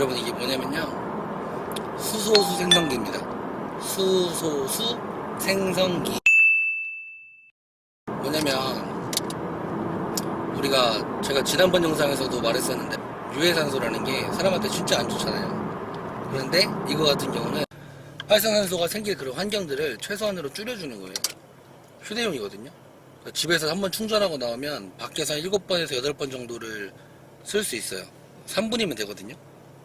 여러분 이게 뭐냐면요. 수소수 생성기입니다. 수소수 생성기. 뭐냐면 우리가 제가 지난번 영상에서도 말했었는데 유해산소라는 게 사람한테 진짜 안 좋잖아요. 그런데 이거 같은 경우는 활성산소가 생길 그런 환경들을 최소한으로 줄여주는 거예요. 휴대용이거든요. 그러니까 집에서 한 번 충전하고 나오면 밖에서 한 7번에서 8번 정도를 쓸 수 있어요. 3분이면 되거든요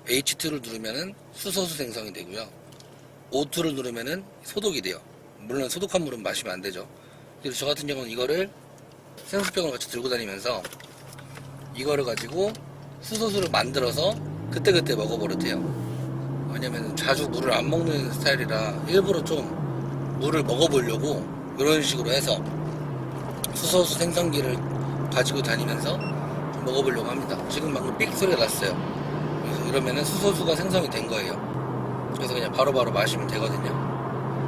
H2를 누르면은 수소수 생성이 되고요 O2를 누르면은 소독이 돼요 물론 소독한 물은 마시면 안 되죠 그래서 저 같은 경우는 이거를 생수병을 같이 들고 다니면서 이거를 가지고 수소수를 만들어서 그때그때 먹어버려도 돼요 왜냐면 자주 물을 안 먹는 스타일이라 일부러 좀 물을 먹어보려고 이런 식으로 해서 수소수 생성기를 가지고 다니면서 좀 먹어보려고 합니다. 지금 방금 삑 소리가 났어요. 그래서 이러면은 수소수가 생성이 된 거예요. 그래서 그냥 바로 바로 마시면 되거든요.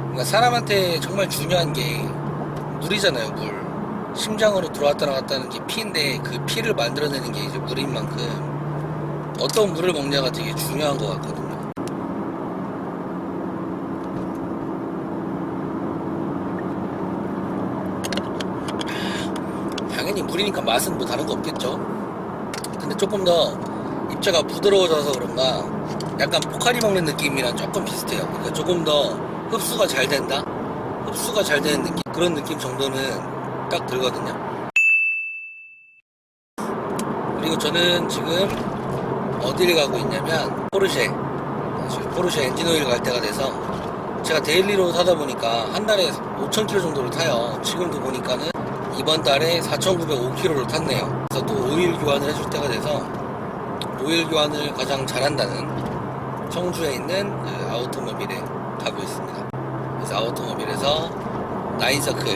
그러니까 사람한테 정말 중요한 게 물이잖아요, 물. 심장으로 들어왔다 나갔다 하는 게 피인데 그 피를 만들어내는 게 이제 물인 만큼 어떤 물을 먹냐가 되게 중요한 것 같거든요. 당연히 물이니까 맛은 뭐 다른 거 없겠죠. 근데 조금 더 입자가 부드러워져서 그런가 약간 포카리 먹는 느낌이랑 조금 비슷해요. 그러니까 조금 더 흡수가 잘 된다? 흡수가 잘 되는 느낌? 그런 느낌 정도는 딱 들거든요. 그리고 저는 지금 어디를 가고 있냐면 포르쉐. 지금 포르쉐 엔진오일 갈 때가 돼서 제가 데일리로 타다 보니까 한 달에 5,000km 정도를 타요. 지금도 보니까는 이번 달에 4,905km를 탔네요. 그래서 또 오일 교환을 해줄 때가 돼서 오일 교환을 가장 잘한다는 청주에 있는 그 아우토모빌에 가고 있습니다. 그래서 아우토모빌에서 나인서클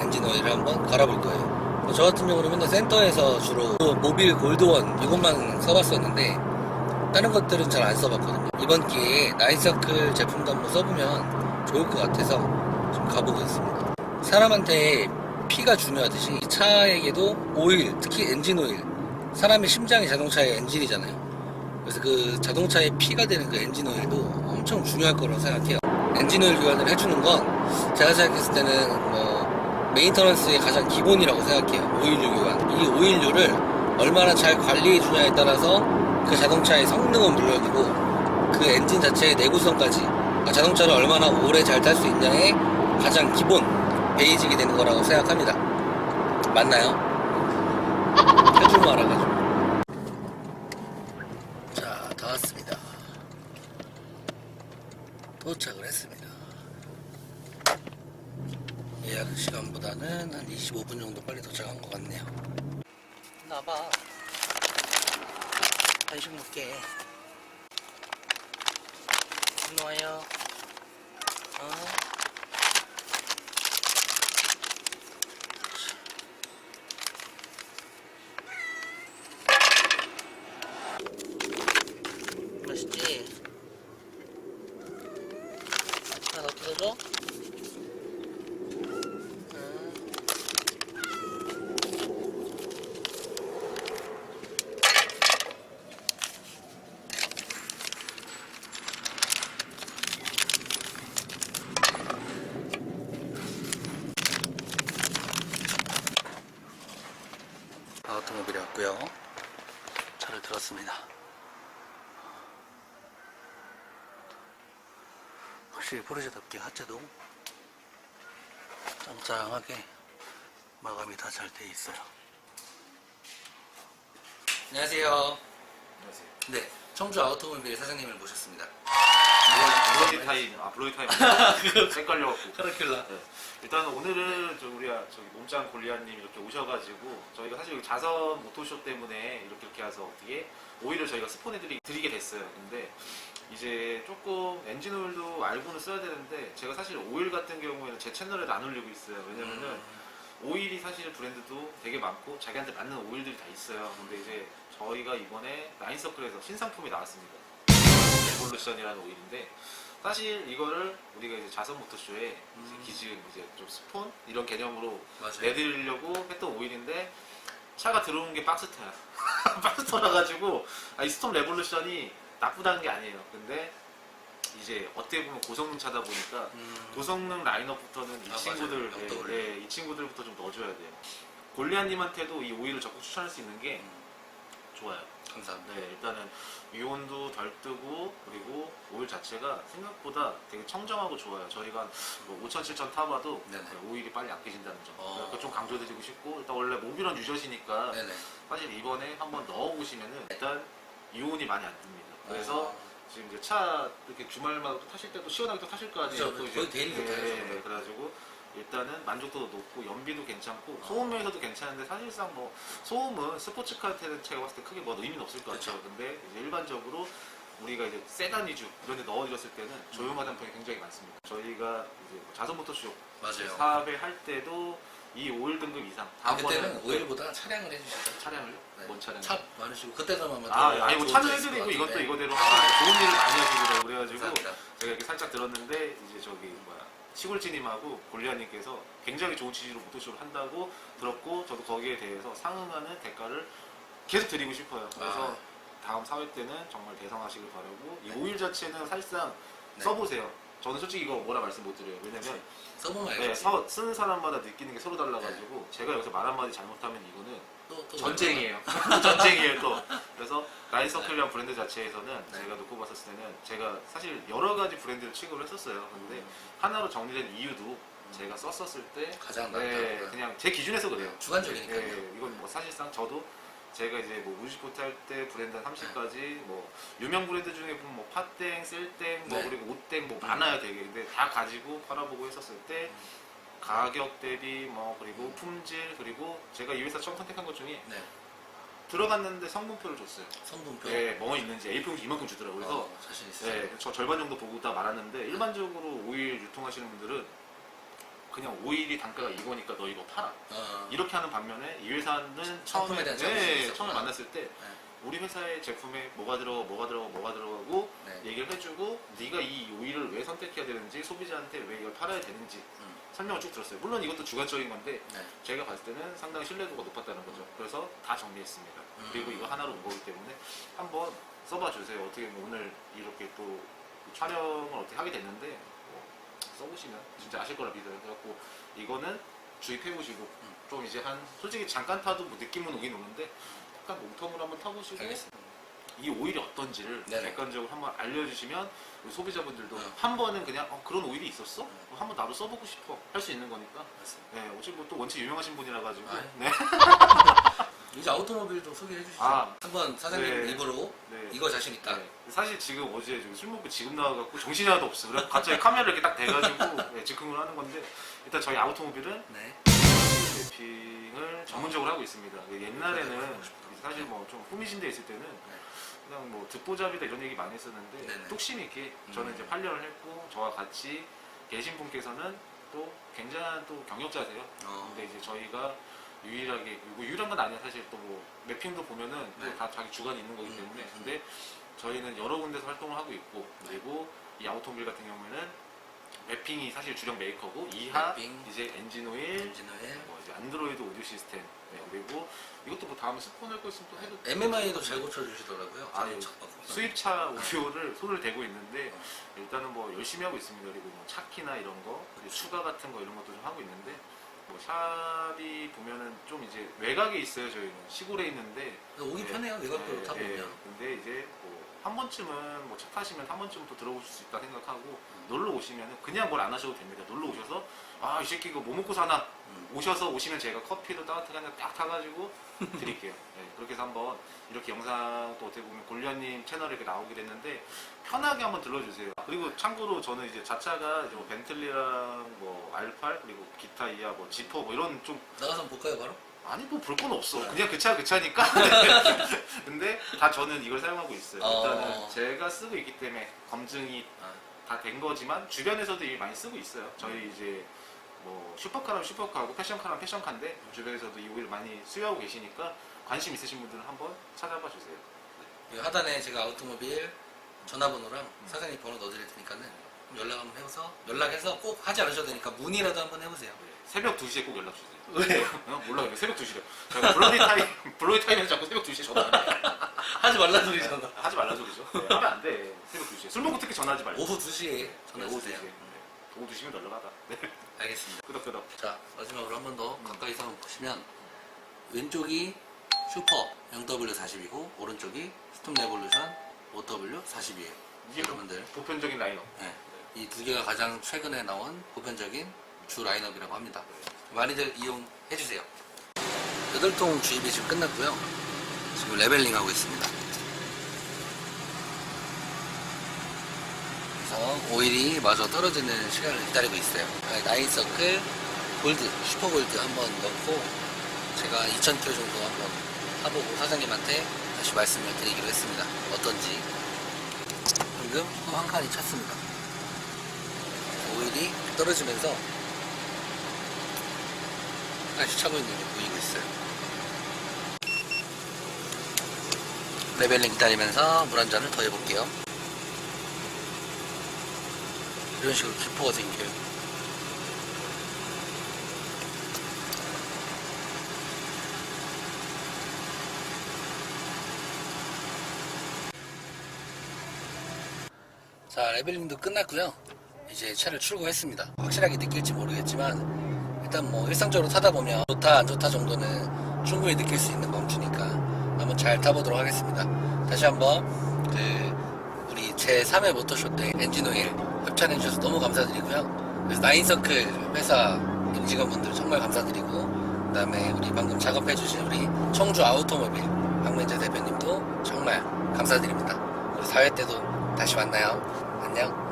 엔진 오일을 한번 갈아볼 거예요. 저 같은 경우는 맨날 센터에서 주로 모빌 골드원 이것만 써봤었는데 다른 것들은 잘 안 써봤거든요. 이번 기회에 나인서클 제품도 한번 써보면 좋을 것 같아서 지금 가보고 있습니다. 사람한테 피가 중요하듯이 이 차에게도 오일, 특히 엔진 오일. 사람의 심장이 자동차의 엔진이잖아요. 그래서 그 자동차의 피가 되는 그 엔진 오일도 엄청 중요할 거라고 생각해요. 엔진 오일 교환을 해주는 건 제가 생각했을 때는 뭐 메인터넌스의 가장 기본이라고 생각해요. 오일류 교환. 이 오일류를 얼마나 잘 관리해 주냐에 따라서 그 자동차의 성능은 물론이고 그 엔진 자체의 내구성까지 그러니까 자동차를 얼마나 오래 잘 탈 수 있냐의 가장 기본 베이직이 되는 거라고 생각합니다. 맞나요? 해주고 알아가지고. 자, 다 왔습니다. 도착을 했습니다. 예약 시간보다는 한 25분 정도 빨리 같네요. 나봐. 간식 먹게. 일로 와요. 어? 맛있지? 하나 더 뜯어줘? 아우토모빌에 왔고요. 차를 들었습니다. 확실히 포르쉐답게 하체도 짱짱하게 마감이 다 잘 돼 있어요. 안녕하세요. 안녕하세요. 네, 청주 아우토모빌 사장님을 모셨습니다. 타임, 아 블러디 타임. 헷갈려갖고. 카라큘라. 네. 일단 오늘은 저 우리 저기 몸짱 골리아님 이렇게 오셔가지고 저희가 사실 여기 자선 모토쇼 때문에 이렇게 이렇게 해서 어떻게 오일을 저희가 스폰해드리 드리게 됐어요. 근데 이제 조금 엔진 오일도 알고는 써야 되는데 제가 사실 오일 같은 경우에는 제 채널에 안 올리고 있어요. 왜냐면은 오일이 사실 브랜드도 되게 많고 자기한테 맞는 오일들이 다 있어요. 근데 이제 저희가 이번에 나인서클에서 신상품이 나왔습니다. 레볼루션이라는 오일인데 사실 이거를 우리가 이제 자선 모터쇼에 음. 이제 기준 이제 좀 스폰 이런 개념으로 맞아요. 내드리려고 했던 오일인데 차가 들어온 게 박스터야. 박스터라 가지고 아, 이 스톰 레볼루션이 나쁘다는 게 아니에요. 근데 이제 어떻게 보면 고성능 차다 보니까 음, 고성능 라인업부터는 이 아, 친구들, 맞아요. 예, 예, 이 친구들부터 좀 넣어줘야 돼요. 골리안님한테도 이 오일을 적극 추천할 수 있는 게 음, 좋아요. 감사합니다. 네, 일단은 위온도 덜 뜨고 그리고 오일 자체가 생각보다 되게 청정하고 좋아요. 저희가 뭐 5천, 7천 타봐도 네네. 그 오일이 빨리 아껴진다는 점. 어. 그거 좀 강조드리고 싶고 일단 원래 모듈은 유저시니까 네네. 사실 이번에 한번 넣어보시면은 일단 이온이 많이 안 뜹니다. 그래서 어, 지금 이제 차 이렇게 주말마다 또 타실 때도 시원하게 또 타실 거 아니에요. 그렇죠. 또 이제. 거의 예, 저는. 예. 그래가지고 일단은 만족도도 높고 연비도 괜찮고 어. 소음에서도 괜찮은데 사실상 뭐 소음은 스포츠카한테는 제가 봤을 때 크게 뭐 의미는 없을 것. 같아요. 근데 이제 일반적으로 우리가 이제 세단 위주 이런 데 넣어드렸을 때는 조용하다는 평이 굉장히 많습니다. 저희가 이제 자선 모터쇼 맞아요. 사업에 할 때도 이 오일 등급 이상 아, 그때는 다음번에는 오일보다 차량을 해주셨죠. 차량을 네. 뭔 차량? 차 많으시고 그때도 아마 아, 더 아니 뭐 차는 해드리고 이것도. 이거대로 아, 좋은 일을 많이 하시더라고 그래가지고 감사합니다. 제가 이렇게 살짝 들었는데 이제 저기 뭐야 시골지님하고 골리아님께서 굉장히 좋은 취지로 모토쇼를 한다고 들었고 저도 거기에 대해서 상응하는 대가를 계속 드리고 싶어요. 그래서 아. 다음 사회 때는 정말 대성하시길 바라고 이 오일 자체는 사실상 네. 써보세요. 저는 솔직히 이거 뭐라 말씀 못 드려요. 왜냐면 써보면 네, 알겠지. 서- 쓰는 사람마다 느끼는 게 서로 달라가지고 제가 여기서 말 한마디 잘못하면 이거는 또, 또 전쟁이에요. 전쟁이에요 또. 그래서 나인서클이라는 브랜드 자체에서는 네. 제가 놓고 봤었을 때는 제가 사실 여러 가지 브랜드를 취급을 했었어요. 근데 음, 하나로 정리된 이유도 제가 썼었을 때 가장 네, 낫다. 그냥 제 기준에서 그래요. 주관적이니까요. 네, 이건 뭐 사실상 저도 제가 이제 뭐 무지코트 할때 브랜드 한 30가지 뭐 유명 브랜드 중에 보면 뭐 팥땡, 셀땡, 뭐 네. 그리고 옷땡 뭐 많아요 되게 근데 다 가지고 팔아보고 했었을 때 가격 대비 뭐 그리고 품질 그리고 제가 이 회사 처음 선택한 것 중에 네. 들어갔는데 성분표를 줬어요. 성분표. 네, 뭐 있는지 A4용지 이만큼 주더라고요. 그래서 어, 자신 있어요. 네, 저 절반 정도 보고 다 말았는데 일반적으로 오일 유통하시는 분들은 그냥 오일이 단가가 이거니까 너 이거 팔아. 어, 이렇게 하는 반면에 이 회사는 처음에 대한 자부심이 네, 있었구나. 처음에 만났을 때 우리 회사의 제품에 뭐가 들어가고 뭐가 들어가고 뭐가 들어가고 네. 얘기를 해주고 네가 이 오일을 왜 선택해야 되는지 소비자한테 왜 이걸 팔아야 되는지 음, 설명을 쭉 들었어요. 물론 이것도 주관적인 건데 네. 제가 봤을 때는 상당히 신뢰도가 높았다는 거죠. 그래서 다 정리했습니다. 음. 그리고 이거 하나로 온 거기 때문에 한번 써봐 주세요. 어떻게 보면 오늘 이렇게 또 촬영을 어떻게 하게 됐는데 뭐 써보시면 진짜 아실 거라 믿어요. 그래갖고 이거는 주입해보시고 음. 좀 이제 한 솔직히 잠깐 타도 뭐 느낌은 오긴 오는데 약간 몸통으로 한번 타보시고 알겠습니다. 이 오일이 어떤지를 네네. 객관적으로 한번 알려주시면 우리 소비자분들도 음. 한 번은 그냥 어, 그런 오일이 있었어? 어, 한번 나도 써보고 싶어 할 수 있는 거니까 맞습니다. 네, 어차피 뭐또 원체 유명하신 분이라 가지고 아유. 네. 이제 아우토모빌도 소개해 주시죠. 아. 한번 사장님 네. 입으로 네. 이거 자신 있다. 네. 사실 지금 어제 지금 술 먹고 지금 나와갖고 정신이 하나도 없어. 그래 갑자기 카메라 이렇게 딱 대가지고 네, 즉흥을 하는 건데 일단 저희 아우토모빌은 네. 래핑을 전문적으로 하고 있습니다. 옛날에는 네. 사실 뭐좀 후미진 데 있을 때는 그냥 뭐 듣보잡이다 이런 얘기 많이 했었는데 네네. 뚝심 있게 저는 음. 이제 8년을 했고 저와 같이 계신 분께서는 또 굉장한 또 경력자세요. 어, 근데 이제 저희가 유일하게 뭐 유일한 건 아니야 사실 또 뭐 맵핑도 보면은 또 네. 다 자기 주관이 있는 거기 음, 때문에 음. 근데 저희는 여러 군데서 활동을 하고 있고 그리고 이 아우토모빌 같은 경우에는 맵핑이 사실 주력 메이커고 이하 맵핑. 이제 엔진 오일 엔진오일. 뭐 이제 안드로이드 오디오 시스템 네, 그리고 이것도 뭐 다음에 스폰 할 거 있으면 또 해도 MMI도 잘 고쳐주시더라고요. 아, 예. 수입차 오디오를 손을 대고 있는데 어. 일단은 뭐 열심히 하고 있습니다. 그리고 뭐 차키나 이런 거, 그리고 추가 같은 거 이런 것도 좀 하고 있는데 뭐 샵이 보면은 좀 이제 외곽에 있어요. 저희는 시골에 있는데 오기 예, 편해요. 외곽도로 예, 타보면. 예. 근데 이제 뭐 한 번쯤은 뭐차 타시면 한 번쯤은 또 들어보실 수 있다 생각하고 놀러 오시면은 그냥 뭘 안 하셔도 됩니다. 놀러 오셔서 아 이 새끼 이거 뭐 먹고 사나 음. 오셔서 오시면 제가 커피도 따뜻하게 한잔 딱 타가지고 드릴게요. 네, 그렇게 해서 한번 이렇게 영상 또 어떻게 보면 골련님 채널에 이렇게 나오게 됐는데 편하게 한번 들러주세요. 그리고 참고로 저는 이제 자차가 이제 뭐 벤틀리랑 뭐 R8 그리고 기타 이하 뭐 지퍼 뭐 이런 좀 나가서 한번 볼까요, 바로? 아니 뭐 볼 건 없어. 네. 그냥 그 차 그 차니까. 근데 다 저는 이걸 사용하고 있어요. 어. 일단은 제가 쓰고 있기 때문에 검증이 아, 다된 거지만 주변에서도 이미 많이 쓰고 있어요. 저희 이제 뭐 슈퍼카라면 슈퍼카고 패션카라면 패션카인데 주변에서도 이 오일 많이 수요하고 계시니까 관심 있으신 분들은 한번 찾아봐 주세요. 이 하단에 제가 아우토모빌 전화번호랑 사장님 번호 넣어드릴 테니까는 연락 한번 해서 연락해서 꼭 하지 않으셔도 되니까 문의라도 한번 해보세요. 새벽 2시에 꼭 연락 주세요. 왜? 어? 몰라 요 새벽 2시래. 제가 블러디 타임 블러디 타임에서 자꾸 새벽 2시에 전화 안 해요. 하지 말라 소리잖아. 하지 말라 소리죠. 네, 하면 안 돼. 새벽 2시에. 술 먹고 특히 전화하지 말고. 오후 2시에 전화 오후 주세요. 2시에. 네. 오후 2시면 널널하다. 네. 알겠습니다. 끄덕끄덕. 자 마지막으로 한 번 더 가까이서 한번 보시면 왼쪽이 슈퍼 0W40이고 오른쪽이 스톰 레볼루션 5W40이에요. 이게 여러분들 보편적인 라인업. 네. 이 두 개가 가장 최근에 나온 보편적인 주 라인업이라고 합니다. 많이들 이용해 주세요. 8통 주입이 지금 끝났고요. 지금 레벨링 하고 있습니다. 그래서 오일이 마저 떨어지는 시간을 기다리고 있어요. 나인서클 골드, 슈퍼 골드 한번 넣고 제가 2,000km 정도 한번 타보고 사장님한테 다시 말씀을 드리기로 했습니다. 어떤지. 방금 또 한 칸이 찼습니다. 오일이 떨어지면서 다시 차고 있는 게 보이고 있어요. 레벨링 기다리면서 물 한 잔을 더 해볼게요. 이런 식으로 기포가 생겨요. 자, 레벨링도 끝났고요. 이제 차를 출고했습니다. 확실하게 느낄지 모르겠지만 일단 뭐 일상적으로 타다 보면 좋다 안 좋다 정도는 충분히 느낄 수 있는 멈추니까 한번 잘 타보도록 하겠습니다. 다시 한번 그 우리 제 3회 모터쇼 때 엔진오일 협찬해 주셔서 너무 감사드리고요. 그래서 나인서클 회사 임직원분들 정말 감사드리고 그다음에 우리 방금 작업해 주신 우리 청주 아우토모빌 박민재 대표님도 정말 감사드립니다. 우리 4회 때도 다시 만나요. 안녕.